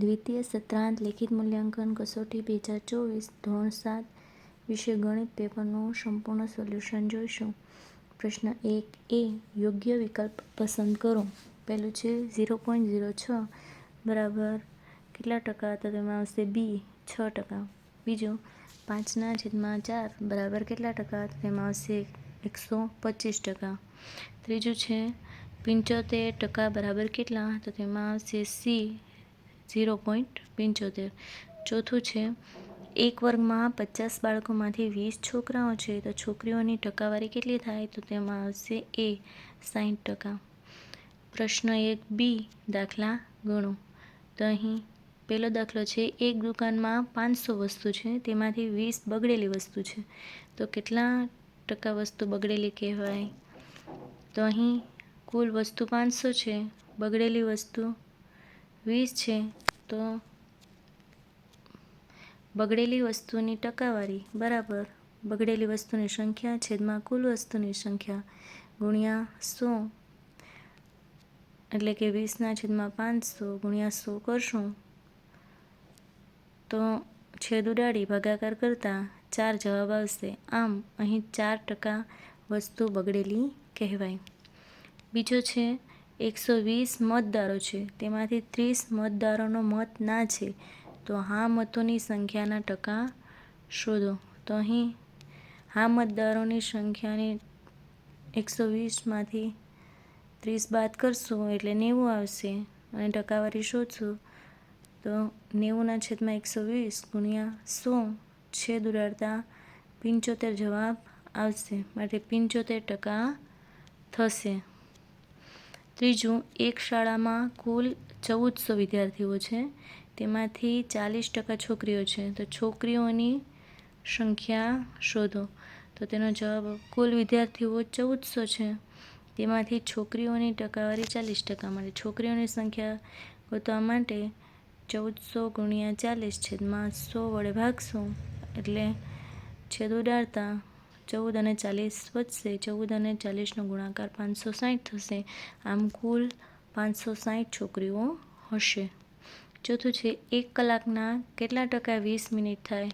દ્વિતીય સત્રાંત લેખિત મૂલ્યાંકન કસોટી બે હજાર ચોવીસ, ધોરણ સાત વિશે ગણિત પેપરનું સંપૂર્ણ સોલ્યુશન જોઈશું. પ્રશ્ન એક એ, યોગ્ય વિકલ્પ પસંદ કરો. પહેલું છે ઝીરો પોઈન્ટ ઝીરો છ, બરાબર કેટલા ટકા? તો તેમાં આવશે બી, છ ટકા. બીજું, પાંચના છેદમાં ચાર, બરાબર કેટલા ટકા? તો તેમાં આવશે એકસો પચીસ ટકા. ત્રીજું છે પંચોતેર ટકા, બરાબર કેટલા? તો તેમાં આવશે સી ઝીરો પોઈન્ટ પંચોતેર. ચોથું છે, એક વર્ગમાં પચાસ બાળકોમાંથી વીસ છોકરાઓ છે, તો છોકરીઓની ટકાવારી કેટલી થાય? તો તેમાં આવશે એ સાઠ ટકા. પ્રશ્ન એક બી, દાખલા ગણો. તો અહીં પહેલો દાખલો છે, એક દુકાનમાં પાંચસો વસ્તુ છે, તેમાંથી વીસ બગડેલી વસ્તુ છે. તો કેટલા ટકા વસ્તુ બગડેલી કહેવાય? તો અહીં કુલ વસ્તુ પાંચસો છે, બગડેલી વસ્તુ વીસ છે, તો બગડેલી વસ્તુની ટકાવારી, બરાબર. બગડેલી વસ્તુની સંખ્યા, છેદમાં કુલ વસ્તુની સંખ્યા, ગુણ્યા સો. એટલે કે વીસના છેદમાં પાંચસો ગુણ્યા સો કરશું. તો છેદ ઉડાડી ભાગાકાર કરતાં ચાર જવાબ આવશે. આમ, અહીં ચાર ટકા વસ્તુ બગડેલી કહેવાય. બીજો છે એકસો વીસ મતદારો છે. તેમાંથી ત્રીસ મતદારોનો મત ના છે. તો હા મતોની સંખ્યાના ટકા શોધો. તો અહીં હા મતદારોની સંખ્યાની એકસો વીસમાંથી ત્રીસ બાદ કરશું એટલે નેવું આવશે અને ટકાવારી શોધશું. તો નેવુંના છેદમાં એકસો વીસ ગુણ્યા સો છેદ ઉડાડતા પંચોતેર જવાબ આવશે. માટે પંચોતેર ટકા થશે. ત્રીજું, એક શાળામાં કુલ ચૌદસો વિદ્યાર્થીઓ છે. તેમાંથી ચાલીસ ટકા છોકરીઓ છે. તો છોકરીઓની સંખ્યા શોધો. તો તેનો જવાબ કુલ વિદ્યાર્થીઓ ચૌદસો છે. તેમાંથી છોકરીઓની ટકાવારી ચાલીસ ટકા માટે છોકરીઓની સંખ્યા ગોતવા માટે ચૌદસો ગુણ્યા ચાલીસ છેદમાં સો વડે ભાગશું. એટલે છેદ ઉડાડતા ચૌદ અને ચાલીસ વધશે ચૌદ અને ચાલીસનો ગુણાકાર પાંચસો સાઠ થશે. આમ કુલ પાંચસો સાઠ છોકરીઓ હશે. ચોથું છે, એક કલાકના કેટલા ટકા વીસ મિનિટ થાય?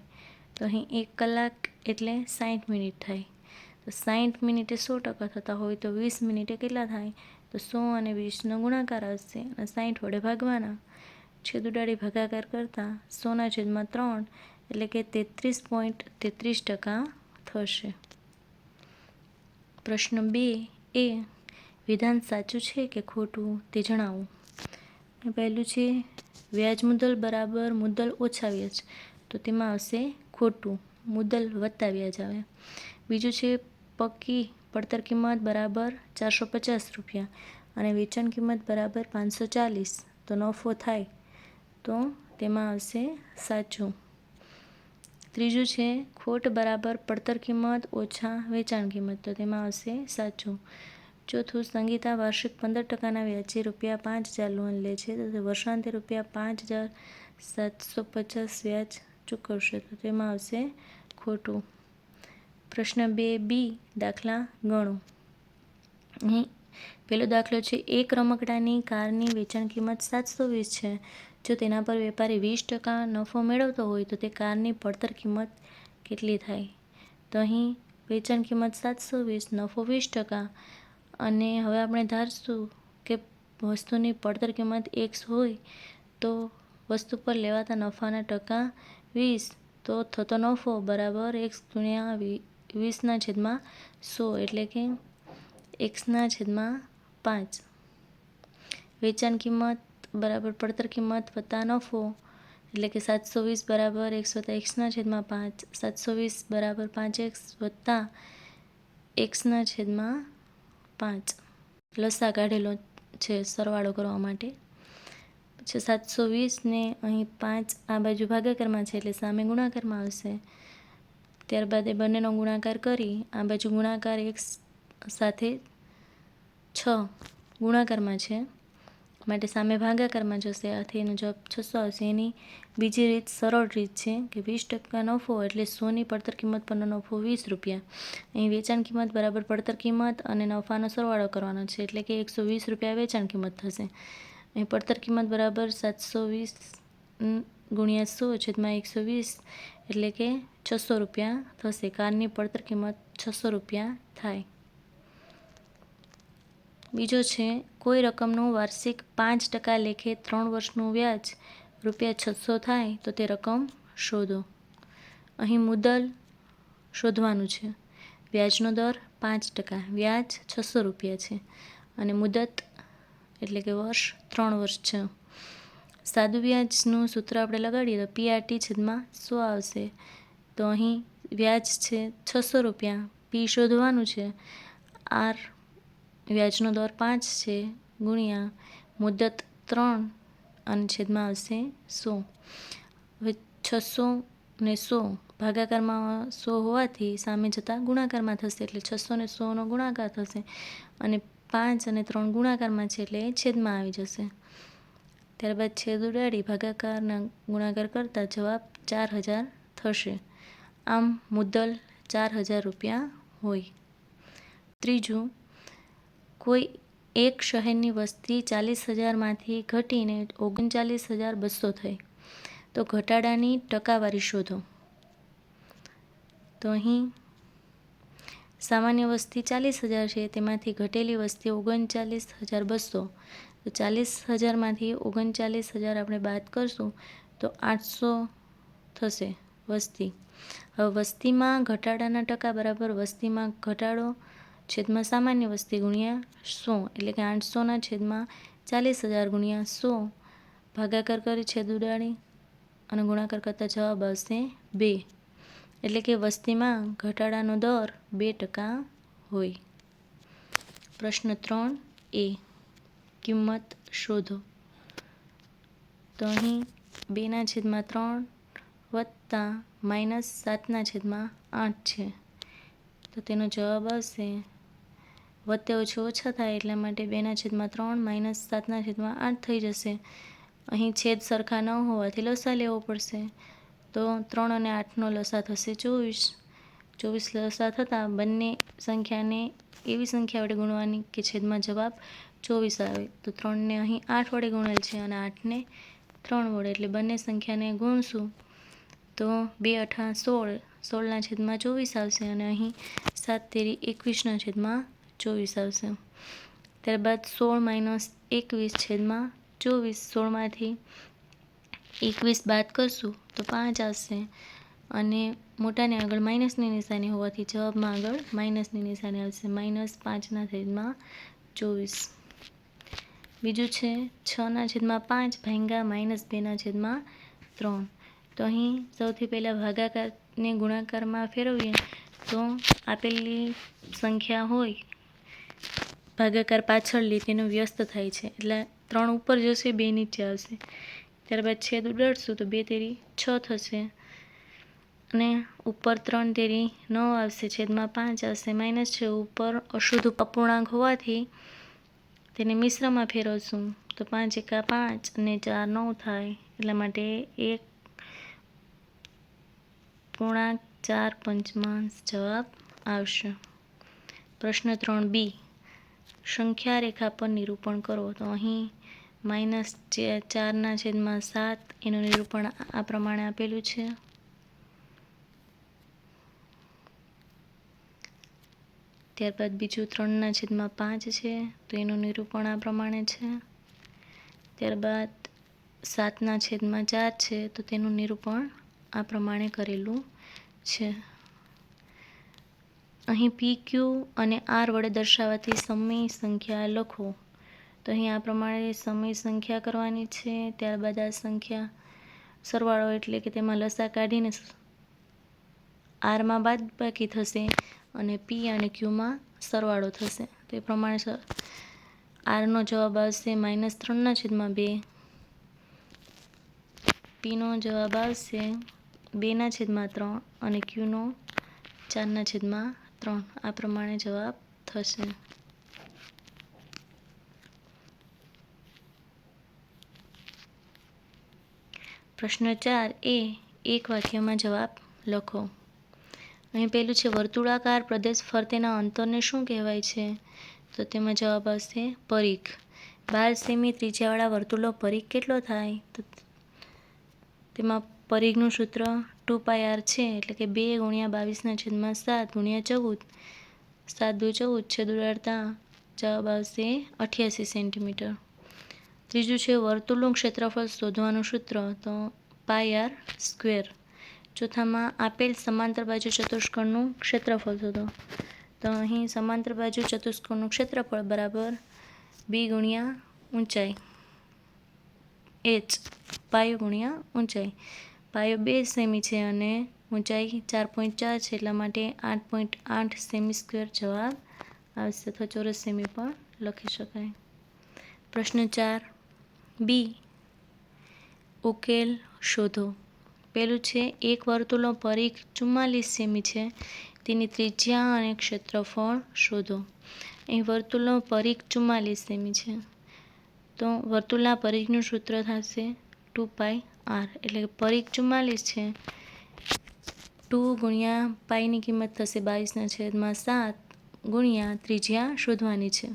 તો અહીં એક કલાક એટલે સાઠ મિનિટ થાય. તો સાઠ મિનિટે સો ટકા થતા હોય તો વીસ મિનિટે કેટલા થાય? તો સો અને વીસનો ગુણાકાર આવશે અને સાઠ વડે ભાગવાના. છેદ ઉડાડી ભાગાકાર કરતાં સોના છેદમાં ત્રણ એટલે કે તેત્રીસ પોઈન્ટ તેત્રીસ ટકા થશે. પ્રશ્ન બે એ, વિધાન સાચું છે કે ખોટું તે જણાવો. પહેલું છે, વ્યાજ મુદ્દલ બરાબર મુદ્દલ ઓછા વ્યાજ. તો તેમાં આવશે ખોટું મુદ્દલ વત્તા વ્યાજ આવે. બીજું છે, પક્કી પડતર કિંમત બરાબર ચારસો પચાસ રૂપિયા અને વેચાણ કિંમત બરાબર પાંચસો ચાલીસ. તો નફો થાય. તો તેમાં આવશે સાચું. ત્રીજું છે, ખોટ બરાબર પડતર કિંમત ઓછા વેચાણ કિંમત. તો તેમાં આવશે સાચું. ચોથું, સંગીતા વાર્ષિક પંદર ટકાના વ્યાજે રૂપિયા પાંચ હજાર લોન લે છે. તો વર્ષાંતે રૂપિયા પાંચ હજાર સાતસો પચાસ વ્યાજ ચૂકવશે. તો તેમાં આવશે ખોટું. પ્રશ્ન બે, બી, દાખલા ગણો. અહીં પહેલો દાખલો છે, એક રમકડાની કારની વેચાણ કિંમત સાતસો વીસ છે. જો તેના પર વેપારી વીસ ટકા નફો મેળવતો હોય તો તે કારની પડતર કિંમત કેટલી થાય? તો અહીં વેચાણ કિંમત સાતસો વીસ, નફો વીસ ટકા. અને હવે આપણે ધારશું કે વસ્તુની પડતર કિંમત એક્સ હોય તો વસ્તુ પર લેવાતા નફાના ટકા વીસ, તો થતો નફો બરાબર એક્સ ગુણ્યા વીસના છેદમાં સો એટલે કે એક્સના છેદમાં પાંચ. વેચાણ કિંમત બરાબર પડતર કિંમત વત્તા નફો, એટલે કે સાતસો વીસ બરાબર એક્સ વત્તા એક્સના છેદમાં પાંચ, સાતસો વીસ બરાબર પાંચ એક્સ વત્તા એક્સના છેદમાં પાંચ. લસા કાઢેલો છે સરવાળો કરવા માટે. પછી સાતસો વીસને અહીં પાંચ આ બાજુ ભાગાકારમાં છે એટલે સામે ગુણાકારમાં આવશે. ત્યારબાદ એ બંનેનો ગુણાકાર કરી આ બાજુ ગુણાકાર એક્સ સાથે છ ગુણાકારમાં છે. માટે સામે ભાગાકારમાં જશે. આથી એનો જવાબ છસો આવશે એની બીજી રીત સરળ રીત છે કે વીસ ટકા નફો એટલે સોની પડતર કિંમત પરનો નફો વીસ રૂપિયા. અહીં વેચાણ કિંમત બરાબર પડતર કિંમત અને નફાનો સરવાળો કરવાનો છે એટલે કે એકસો વીસ રૂપિયા વેચાણ કિંમત થશે. અહીં પડતર કિંમત બરાબર સાતસો વીસ ગુણ્યા સો છેદમાં એકસો વીસ એટલે કે છસો રૂપિયા થશે. કારની પડતર કિંમત છસો રૂપિયા થાય. બીજો છે, કોઈ રકમનું વાર્ષિક પાંચ ટકા લેખે ત્રણ વર્ષનું વ્યાજ રૂપિયા છસો થાય તો તે રકમ શોધો. અહીં મુદ્દલ શોધવાનું છે. વ્યાજનો દર પાંચ ટકા, વ્યાજ છસો રૂપિયા છે અને મુદત એટલે કે વર્ષ ત્રણ વર્ષ છે. સાદું વ્યાજનું સૂત્ર આપણે લગાડીએ તો પીઆરટી છેદમાં સો આવશે. તો અહીં વ્યાજ છે છસો રૂપિયા. પી શોધવાનું છે. આર વ્યાજનો દર પાંચ છે, ગુણ્યા મુદત ત્રણ અને છેદમાં આવશે સો. હવે છસો ને સો ભાગાકારમાં સો હોવાથી સામે જતાં ગુણાકારમાં થશે એટલે છસો ને સોનો ગુણાકાર થશે અને પાંચ અને ત્રણ ગુણાકારમાં છે એટલે છેદમાં આવી જશે. ત્યારબાદ છેદ ઉડાડી ભાગાકારના ગુણાકાર કરતાં જવાબ ચાર હજાર થશે. આમ મુદ્દલ ચાર હજાર રૂપિયા હોય. ત્રીજું કોઈ એક શહેરની વસ્તી ચાલીસ હજારમાંથી ઘટીને ઓગણચાલીસ હજાર બસો થઈ. તો ઘટાડાની ટકાવારી શોધો. તો અહીં સામાન્ય વસ્તી ચાલીસ હજાર છે, તેમાંથી ઘટેલી વસ્તી ઓગણચાલીસ હજાર બસો. તો ચાલીસ હજારમાંથી ઓગણચાલીસ હજાર આપણે બાદ કરશું, તો આઠસો થશે વસ્તી. હવે વસ્તીમાં ઘટાડાના ટકા બરાબર વસ્તીમાં ઘટાડો છેદમાં સામાન્ય વસ્તી ગુણ્યા સો એટલે કે આઠસોના છેદમાં ચાલીસ હજાર ગુણ્યા સો. ભાગાકાર કરી છેદ ઉડાડી અને ગુણાકાર કરતાં જવાબ આવશે બે. એટલે કે વસ્તીમાં ઘટાડાનો દર બે ટકા હોય. પ્રશ્ન ત્રણ એ, કિંમત શોધો. તો અહીં બેના છેદમાં ત્રણ વત્તા માઇનસ સાતના છેદમાં આઠ છે. તો તેનો જવાબ આવશે વત્તે ઓછો ઓછા થાય એટલા માટે બેના છેદમાં ત્રણ, માઇનસ સાતના છેદમાં આઠ થઈ જશે. અહીં છેદ સરખા ન હોવાથી લસા લેવો પડશે. તો ત્રણ અને આઠનો લસા થશે ચોવીસ. ચોવીસ લસા થતાં બંને સંખ્યાને એવી સંખ્યા વડે ગુણવાની કે છેદમાં જવાબ ચોવીસ આવે. તો ત્રણને અહીં આઠ વડે ગુણેલ છે અને આઠને ત્રણ વડે. એટલે બંને સંખ્યાને ગુણશું તો બે, અઠા, સોળ. સોળના છેદમાં ચોવીસ આવશે અને અહીં સાત તેરી એકવીસના છેદમાં ચોવીસ આવશે. ત્યારબાદ સોળ માઇનસ એકવીસ છેદમાં ચોવીસ, સોળમાંથી એકવીસ બાદ કરશું તો પાંચ આવશે. અને મોટાને આગળ માઇનસની નિશાની હોવાથી જવાબમાં આગળ માઇનસની નિશાની આવશે. માઇનસ પાંચના છેદમાં ચોવીસ. બીજું છે છના છેદમાં પાંચ ભાંગા માઇનસ બેના છેદમાં ત્રણ. તો અહીં સૌથી પહેલાં ભાગાકારને ગુણાકારમાં ફેરવીએ તો આપેલી સંખ્યા હોય ભાગાકાર પાછળ લે તેનો વ્યસ્ત થાય છે. એટલે ત્રણ ઉપર જશે, બે નીચે આવશે. ત્યારબાદ છેદ ઉડાડશું તો બે તેરી છ થશે. અને ઉપર ત્રણ તેરી નવ આવશે. છેદમાં પાંચ આવશે. માઇનસ છે ઉપર અશુદ્ધ અપૂર્ણાંક હોવાથી તેને મિશ્રમાં ફેરવશું. તો પાંચ એકા પાંચ અને ચાર નવ થાય. એટલા માટે એક પૂર્ણાંક ચાર પંચમાંશ જવાબ આવશે. પ્રશ્ન ત્રણ બી. સંખ્યા રેખા પર નિરૂપણ કરો. તો અહીં માઇનસ ચારના છેદમાં સાત એનું નિરૂપણ આ પ્રમાણે આપેલું છે. ત્યારબાદ બીજું ત્રણના છેદમાં પાંચ છે, તો એનું નિરૂપણ આ પ્રમાણે છે. ત્યારબાદ સાતના છેદમાં ચાર છે, તો તેનું નિરૂપણ આ પ્રમાણે કરેલું છે. અહીં પી ક્યુ અને આર વડે દર્શાવાતી સમય સંખ્યા લખો. તો અહીં આ પ્રમાણે સમય સંખ્યા કરવાની છે, ત્યારબાદ આ સંખ્યા સરવાળો એટલે કે તેમાં લસા કાઢીને આરમાં બાદ બાકી થશે અને પી અને ક્યુમાં સરવાળો થશે. તો એ પ્રમાણે આરનો જવાબ આવશે માઇનસ ત્રણના છેદમાં બે. પીનો જવાબ આવશે બેના છેદમાં ત્રણ અને ક્યુનો ચારના છેદમાં ત્રણ. આ પ્રમાણે જવાબ થશે. પ્રશ્ન ચાર એ એક વાક્યમાં જવાબ લખો. અહીં પહેલું છે, વર્તુળાકાર પ્રદેશ ફરતેના અંતરને શું કહેવાય છે? તો તેમાં જવાબ આવશે, પરીખ. બાર સેમી ત્રિજ્યાવાળા વર્તુળનો પરીખ કેટલો થાય? તો તેમાં પરીખનું સૂત્ર ટુ પાય આર છે એટલે કે બે ગુણ્યા બાવીસના છેદમાં સાત ગુણ્યા ચૌદ. સાત દુ ચૌદ છેદ ઉડાડતા જવાબ આવશે અઠ્યાસી સેન્ટીમીટર. ત્રીજું છે વર્તુળનું ક્ષેત્રફળ શોધવાનું સૂત્ર, તો પાય આર સ્ક્વેર. ચોથામાં આપેલ સમાંતર બાજુ ચતુષ્કોણનું ક્ષેત્રફળ શોધો. તો અહીં સમાંતર બાજુ ચતુષ્કોણનું ક્ષેત્રફળ બરાબર બી ગુણ્યા ઊંચાઈ. એચ. પાય ગુણ્યા ઊંચાઈ. પાયો બે સેમી છે અને ઊંચાઈ ચાર પોઈન્ટ ચાર છે એટલા માટે આઠ પોઈન્ટ આઠ સેમી સ્ક્વેર જવાબ આવશે. અથવા ચોરસ સેમી પણ લખી શકાય. પ્રશ્ન ચાર. બી. ઉકેલ શોધો. પેલું છે, એક વર્તુળનો પરિઘ ચુમ્માલીસ સેમી છે. તેની ત્રિજ્યા અને ક્ષેત્રફળ શોધો. અહીં વર્તુળનો પરિઘ ચુમ્માલીસ સેમી છે. તો વર્તુળના પરિઘનું સૂત્ર થશે ટુ પાય આર એટલે કે પરીખ ચુમ્માલીસ છે. ટુ ગુણ્યા પાઈની કિંમત થશે બાવીસના છેદમાં સાત ગુણ્યા ત્રિજ્યા શોધવાની છે.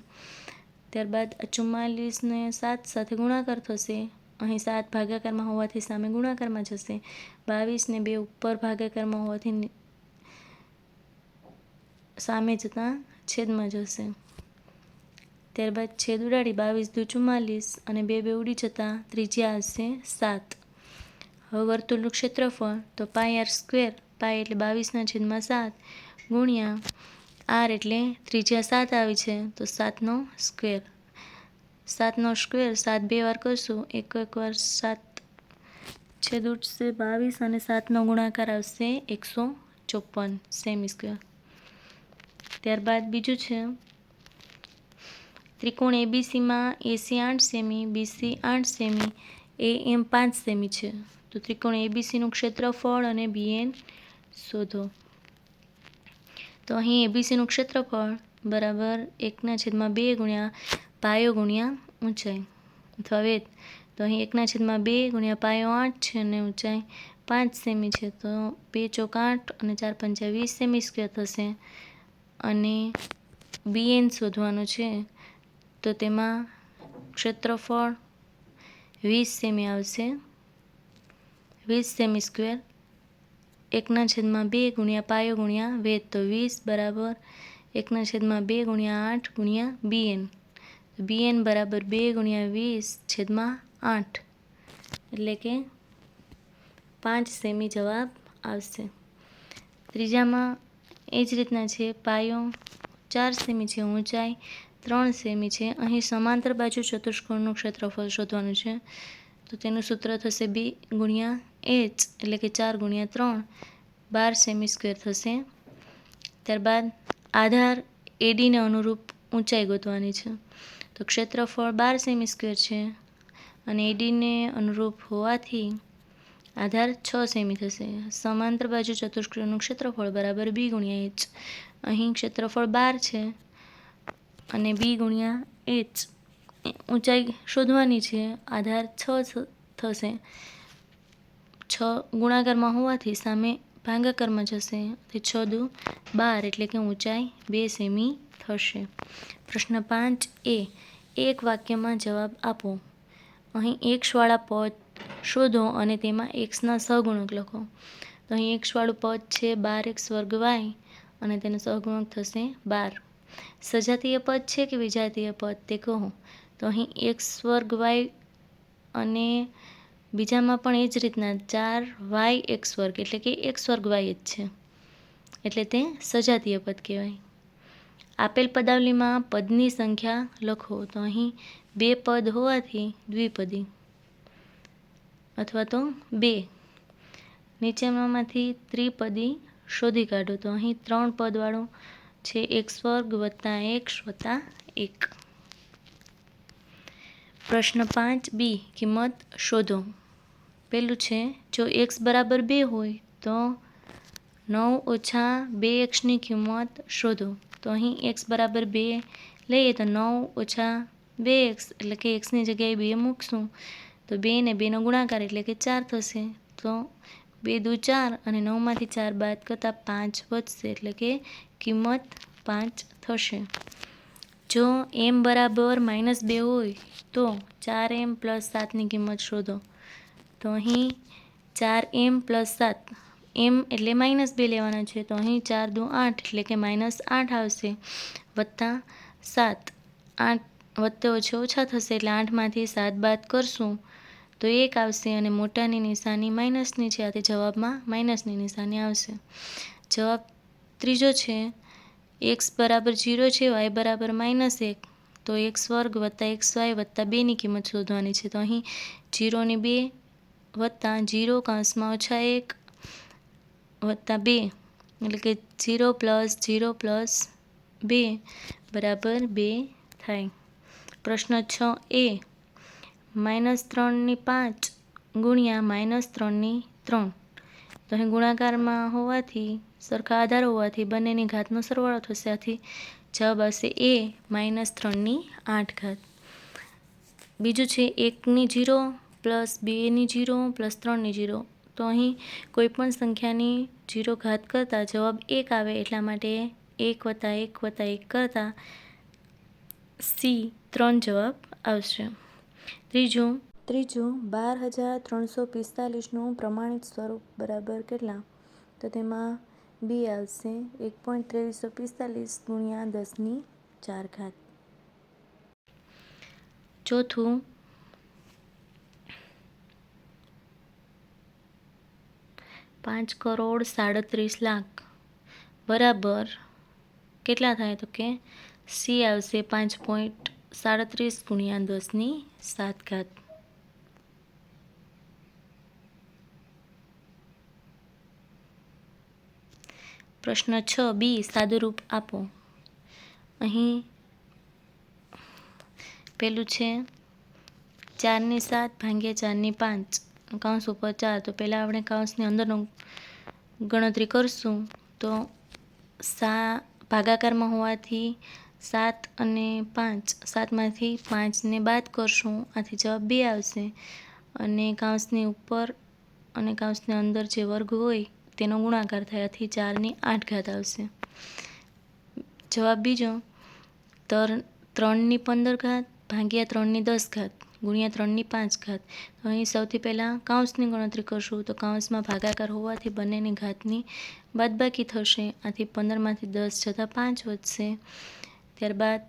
ત્યારબાદ ચુમ્માલીસને સાત સાથે ગુણાકાર થશે. અહીં સાત ભાગાકારમાં હોવાથી સામે ગુણાકારમાં જશે. બાવીસને બે ઉપર ભાગાકારમાં હોવાથી સામે જતાં છેદમાં જશે. ત્યારબાદ છેદ ઉડાડી બાવીસ દુ ચુમ્માલીસ અને બે બે ઉડી જતાં ત્રિજ્યા આવશે સાત. હવે વર્તુળનું ક્ષેત્રફળ તો પાય આર સ્ક્વેર પાય એટલે બાવીસના છેદમાં સાત, ગુણ્યા આર એટલે ત્રિજ્યા સાત આવી છે, તો સાતનો સ્ક્વેર. સાતનો સ્ક્વેર, સાત બે વાર કરશું, એક એક વાર સાત છેદ ઉઠશે બાવીસ અને સાતનો ગુણાકાર આવશે એકસો ચોપન સેમી સ્ક્વેર ત્યારબાદ બીજું છે, ત્રિકોણ એબીસીમાં એસી આઠ સેમી, બીસી આઠ સેમી એ એમ પાંચ સેમી છે. તો ત્રિકોણ એબીસીનું ક્ષેત્રફળ અને બીએન શોધો. તો અહીં એબીસીનું ક્ષેત્રફળ બરાબર એકના છેદમાં બે ગુણ્યા પાયો ગુણ્યા ઊંચાઈ. અથવા વેદ તો અહીં એકના છેદમાં બે ગુણ્યા પાયો આઠ છે અને ઊંચાઈ પાંચ સેમી છે. તો બે ચોક આઠ અને ચાર પંચા વીસ સેમી સ્ક્વેર થશે. અને બીએન શોધવાનું છે. તો તેમાં ક્ષેત્રફળ વીસ સેમી આવશે. વીસ સેમી સ્ક્વેર એકના છેદમાં બે ગુણ્યા પાયો ગુણ્યા વેદ તો વીસ બરાબર. એકના છેદમાં બે ગુણ્યા આઠ ગુણ્યા બીએન. બીએન બરાબર બે ગુણ્યા વીસ છેદમાં આઠ. એટલે કે પાંચ સેમી જવાબ આવશે. ત્રીજામાં એ જ રીતના છે, પાયો ચાર સેમી છે ઊંચાઈ, ત્રણ સેમી છે. અહીં સમાંતર બાજુ ચતુષ્કોણનું ક્ષેત્રફળ શોધવાનું છે. તો તેનું સૂત્ર થશે બી ગુણ્યા એચ એટલે કે ચાર ગુણ્યા ત્રણ, બાર સેમી સ્ક્વેર થશે. ત્યારબાદ આધાર એડીને અનુરૂપ ઊંચાઈ ગોતવાની છે. તો ક્ષેત્રફળ બાર સેમી સ્ક્વેર છે અને એડીને અનુરૂપ હોવાથી આધાર છ સેમી થશે. સમાંતર બાજુ ચતુષ્કોણનું ક્ષેત્રફળ બરાબર બી ગુણ્યા એચ અહીં ક્ષેત્રફળ બાર છે અને બી ગુણ્યા એચ ઊંચાઈ શોધવાની છે. આધાર છ થશે. છ ગુણાકારમાં હોવાથી સામે ભાંગાકારમાં જશે. તે છ દુ બાર એટલે કે ઊંચાઈ બે સેમી થશે. પ્રશ્ન પાંચ એ, એક વાક્યમાં જવાબ આપો. અહીં એક્સવાળા પદ શોધો અને તેમાં એક્સના સહગુણક લખો. તો અહીં એક્સવાળું પદ છે બાર એક્સ વર્ગ વાય અને તેનો સહગુણક થશે બાર. સજાતીય પદ છે કે વિજાતીય પદ તે કહો. તો અહીં એક્સ વર્ગ વાય અને બીજામાં પણ એ જ રીતના ચાર વાય એક્સ વર્ગ એટલે કે એક્સ વર્ગ વાય જ છે. એટલે તે સજાતીય પદ કહેવાય. આપેલ પદાવલીમાં પદની સંખ્યા લખો તો અહીં બે પદ હોવાથી દ્વિપદી અથવા તો બે. નીચેમાંથી ત્રિપદી શોધી કાઢો તો અહીં ત્રણ પદવાળો છે એક્સ વર્ગ વત્તા એક્સ વત્તા એક. પ્રશ્ન પાંચ બી, કિંમત શોધો. પેલું છે, જો એક્સ બરાબર બે હોય, તો નવ ઓછા બે એક્સની કિંમત શોધો. તો અહીં એક્સ બરાબર બે લઈએ તો નવ ઓછા બે એક્સ એટલે કે એક્સની જગ્યાએ બે મૂકશું, તો બે ને બેનો ગુણાકાર એટલે કે ચાર થશે. તો બે દુ ચાર અને નવમાંથી ચાર બાદ કરતાં પાંચ વધશે, એટલે કે કિંમત પાંચ થશે. જો એમ બરાબર માઇનસ બે હોય તો ચાર એમ પ્લસ સાતની કિંમત શોધો. તો અહીં ચાર એમ પ્લસ સાત એમ એટલે માઇનસ બે લેવાના છે. તો અહીં ચાર દો આઠ એટલે કે માઇનસ આઠ આવશે વત્તા સાત. આઠ વત્તે ઓછે ઓછા થશે એટલે આઠમાંથી સાત બાદ કરશું તો એક આવશે અને મોટાની નિશાની માઇનસની છે. આથી જવાબમાં માઇનસની નિશાની આવશે. જવાબ ત્રીજો છે એક્સ બરાબર જીરો છે, વાય બરાબર માઇનસ એક. તો એક્સ વર્ગ વત્તા એક્સ વાય વત્તા બેની કિંમત શોધવાની છે. તો અહીં જીરોની બે વત્તા જીરો કાંસમાં ઓછા એક વત્તા બે. એટલે કે જીરો પ્લસ જીરો પ્લસ બે બરાબર બે થાય. પ્રશ્ન છ એ માઇનસ ત્રણની પાંચ ગુણ્યા માઇનસ ત્રણની ત્રણ. તો અહીં ગુણાકારમાં હોવાથી સરખા આધાર હોવાથી બંનેની ઘાતનો સરવાળો થશે આથી જવાબ આવશે એ માઇનસ ત્રણની આઠ ઘાત. બીજું છે એકની જીરો પ્લસ બેની જીરો પ્લસ ત્રણની જીરો. તો અહીં કોઈપણ સંખ્યાની જીરો ઘાત કરતાં જવાબ એક આવે એટલા માટે એક વત્તા એક વત્તા એક કરતાં સી ત્રણ જવાબ આવશે. ત્રીજું. ત્રીજું, બાર હજાર ત્રણસો પિસ્તાલીસનું પ્રમાણિત સ્વરૂપ બરાબર કેટલા? તો તેમાં બી આવશે. એક પોઈન્ટ ત્રેવીસો પિસ્તાલીસ ગુણ્યા દસની ચાર ઘાત. ચોથું. પાંચ કરોડ સાડત્રીસ લાખ. બરાબર. કેટલા થાય તો કે? સી આવશે પાંચ પોઈન્ટ સાડત્રીસ ગુણ્યા દસની સાત ઘાત. પ્રશ્ન છ બી, સાદુરૂપ આપો. અહીં પેલું છે, ચારની સાત ભાગ્યા ચારની પાંચ. કાઉન્સ ઉપર ચાર. તો પહેલાં આપણે કાઉન્સની અંદરનો ગણતરી કરશું. તો સા, ભાગાકારમાં હોવાથી સાત અને પાંચ. સાતમાંથી પાંચને બાદ કરશું. આથી જવાબ બે આવશે. અને કાઉન્સની ઉપર અને કાઉન્સની અંદર જે વર્ગ હોય તેનો ગુણાકાર થયાથી ચારની આઠ ઘાત આવશે. જવાબ બીજો, તર, ત્રણની પંદર ઘાત ભાગ્યા ત્રણની દસ ઘાત ગુણ્યા ત્રણની પાંચ ઘાત. અહીં સૌથી પહેલાં કાઉન્સની ગણતરી કરશું તો કાઉન્સમાં ભાગાકાર હોવાથી બંનેની ઘાતની બાદબાકી થશે. આથી પંદરમાંથી દસ જતાં પાંચ વધશે. ત્યારબાદ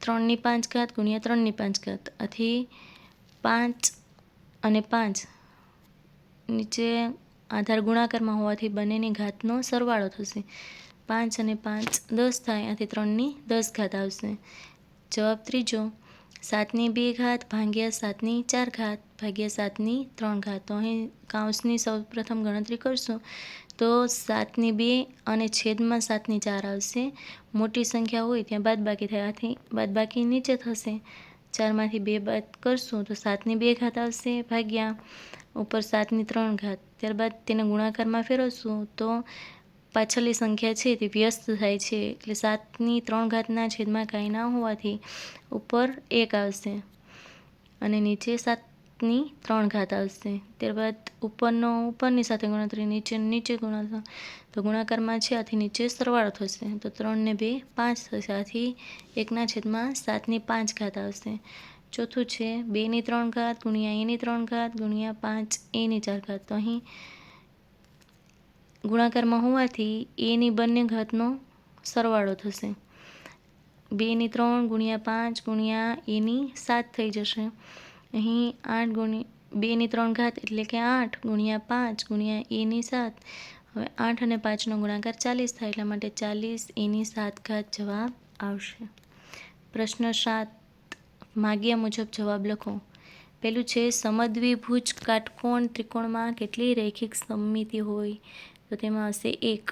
ત્રણની પાંચ ઘાત ગુણ્યા ત્રણની પાંચ ઘાત. આથી પાંચ અને પાંચ નીચે આધાર ગુણાકારમાં હોવાથી બંનેની ઘાતનો સરવાળો થશે. પાંચ અને પાંચ દસ થાય, આથી ત્રણની દસ ઘાત આવશે. જવાબ ત્રીજો. સાતની બે ઘાત ભાગ્યા સાતની ચાર ઘાત ભાગ્યા સાતની ત્રણ ઘાત. તો અહીં કાઉન્સની સૌ પ્રથમ ગણતરી કરશું. તો સાતની બે અને છેદમાં સાતની ચાર આવશે. મોટી સંખ્યા હોય ત્યાં બાદબાકી થયાથી બાદબાકી નીચે થશે. ચારમાંથી બે બાદ કરશું, તો સાતની બે ઘાત આવશે. ભાગ્યા ઉપર સાતની ત્રણ ઘાત. ત્યારબાદ તેને ગુણાકારમાં ફેરવશું તો પાછળની સંખ્યા છે તે વ્યસ્ત થાય છે. એટલે સાતની ત્રણ ઘાતના છેદમાં કાંઈ ના હોવાથી ઉપર એક આવશે અને નીચે સાતની ત્રણ ઘાત આવશે. ત્યારબાદ ઉપરનો, ઉપરની સાથે ગણતરી નીચે નીચે ગુણાકાર તો ગુણાકારમાં છે, આથી નીચે સરવાળો થશે. તો ત્રણને બે, પાંચ થશે. આથી એકના છેદમાં સાતની પાંચ ઘાત આવશે. ચોથું છે, બેની ત્રણ ઘાત, ગુણ્યા એની ત્રણ ઘાત, ગુણ્યા પાંચ, એની ચાર ઘાત. તો અહીં ગુણાકારમાં હોવાથી એની બંને ઘાતનો સરવાળો થશે. બેની ત્રણ, ગુણ્યા પાંચ, ગુણ્યા એની સાત થઈ જશે. અહીં આઠ ગુણ્યા બેની ત્રણ ઘાત એટલે કે આઠ, ગુણ્યા પાંચ, ગુણ્યા એની સાત. હવે આઠ અને પાંચનો ગુણાકાર ચાલીસ થાય, એટલા માટે ચાલીસ એની સાત ઘાત જવાબ આવશે. પ્રશ્ન સાત. માગ્યા મુજબ જવાબ લખો. પેલું છે, સમદ્વિભુજ કાટકોણ ત્રિકોણમાં કેટલી રૈખિક સમમિતિ હોય? તો તેમાં હશે એક.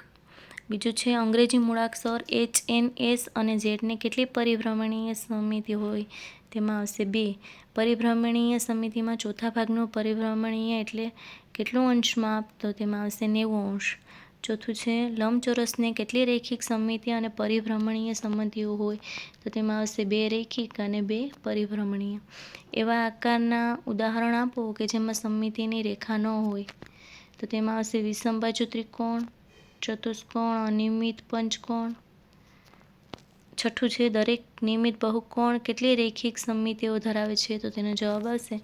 બીજું છે, અંગ્રેજી મૂળાક્ષર એચ એન એસ અને ઝેડને કેટલી પરિભ્રમણીય સમિતિ હોય? તેમાં આવશે બે. પરિભ્રમણીય સમિતિમાં ચોથા ભાગનું પરિભ્રમણીય એટલે કેટલું અંશ માપ? તો તેમાં આવશે નેવું અંશ. ચોથું છે, લંબચોરસને કેટલી રૈખિક સમમિતિ અને પરિભ્રમણીય સંમતિઓ હોય? તો તેમાં આવશે બે રૈખિક અને બે પરિભ્રમણીય. એવા આકારના ઉદાહરણ આપો કે જેમાં સમમિતિની રેખા ન હોય. તો તેમાં આવશે વિષમબાજુ ત્રિકોણ, ચતુષ્કોણ, અનિયમિત પંચકોણ. છઠ્ઠું છે, દરેક નિયમિત બહુકોણ કેટલી રૈખિક સમિતિઓ ધરાવે છે? તો તેનો જવાબ આવશે,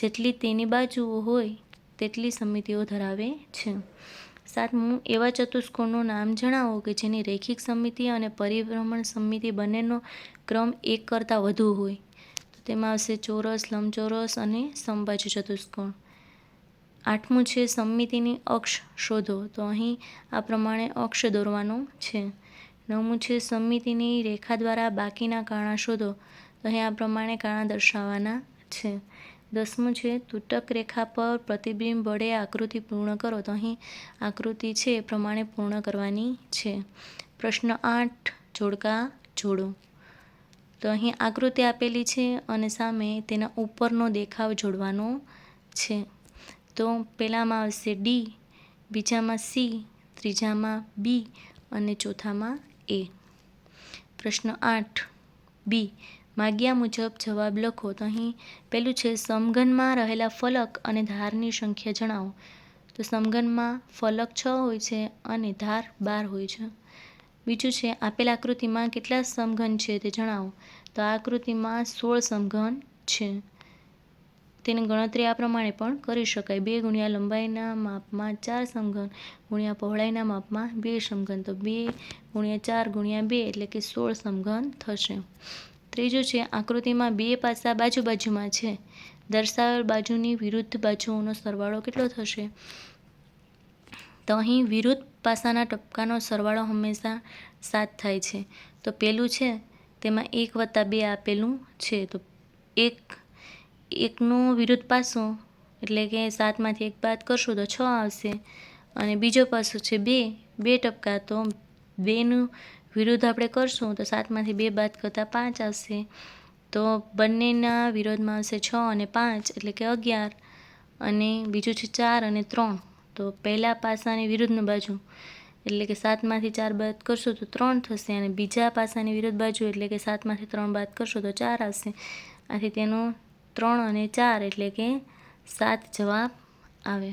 જેટલી તેની બાજુઓ હોય, તેટલી સમિતિઓ ધરાવે છે. સાતમું એવા ચતુષ્કોણનું નામ જણાવો કે જેની રેખિક સમિતિ અને પરિભ્રમણ સમિતિ બંનેનો ક્રમ એક કરતાં વધુ હોય. તો તેમાં આવશે ચોરસ, લંબચોરસ અને સંભાજ ચતુષ્કોણ. આઠમું છે સમિતિની અક્ષ શોધો. તો અહીં આ પ્રમાણે અક્ષ દોરવાનો છે. નવમું છે સમિતિની રેખા દ્વારા બાકીના કાણા શોધો. તો અહીં આ પ્રમાણે કાણા દર્શાવવાના છે. દસમું છે, તૂટક રેખા પર પ્રતિબિંબ વડે આકૃતિ પૂર્ણ કરો. તો અહીં આકૃતિ છે એ પ્રમાણે પૂર્ણ કરવાની છે. પ્રશ્ન આઠ, જોડકા જોડો. તો અહીં આકૃતિ આપેલી છે અને સામે તેના ઉપરનો દેખાવ જોડવાનો છે. તો પહેલામાં આવશે ડી બીજામાં સી ત્રીજામાં બી અને ચોથામાં એ પ્રશ્ન આઠ બી માગ્યા મુજબ જવાબ લખો. તો અહીં પહેલું છે, સમઘનમાં રહેલા ફલક અને ધારની સંખ્યા જણાવો. તો સમઘનમાં ફલક છ હોય છે અને ધાર બાર હોય છે. બીજું છે, આપેલ આકૃતિમાં કેટલા સમઘન છે તે જણાવો. તો આ આકૃતિમાં સોળ સમઘન છે. તેની ગણતરી આ પ્રમાણે પણ કરી શકાય. બે ગુણ્યા લંબાઈના માપમાં ચાર સમઘન ગુણ્યા પહોળાઈના માપમાં બે સમઘન. તો બે ગુણ્યા ચાર ગુણ્યા બે એટલે કે સોળ સમઘન થશે. ત્રીજું છે, આકૃતિમાં બે પાસા બાજુ બાજુમાં છે. દર્શાવેલ બાજુની વિરુદ્ધ બાજુઓનો સરવાળો કેટલો થશે? તો અહીં વિરુદ્ધ પાસાના ટપકાનો સરવાળો હંમેશા સાત થાય છે. તો પેલું છે, તેમાં એક વત્તા બે આપેલું છે. તો એક, એકનું વિરુદ્ધ પાસો એટલે કે સાતમાંથી એક બાદ કરશું તો છ આવશે. અને બીજો પાસો છે બે બે ટપકા તો બેનું વિરુદ્ધ આપણે કરશું તો સાતમાંથી બે બાદ કરતાં પાંચ આવશે. તો બંનેના વિરોધમાં આવશે છ અને પાંચ એટલે કે અગિયાર અને બીજું છે ચાર અને ત્રણ. તો પહેલા પાસાની વિરુદ્ધની બાજુ એટલે કે સાતમાંથી ચાર બાદ કરશો તો ત્રણ થશે અને બીજા પાસાની વિરુદ્ધ બાજુ એટલે કે સાતમાંથી ત્રણ બાદ કરશો તો ચાર આવશે. આથી તેનો ત્રણ અને ચાર એટલે કે સાત જવાબ આવે.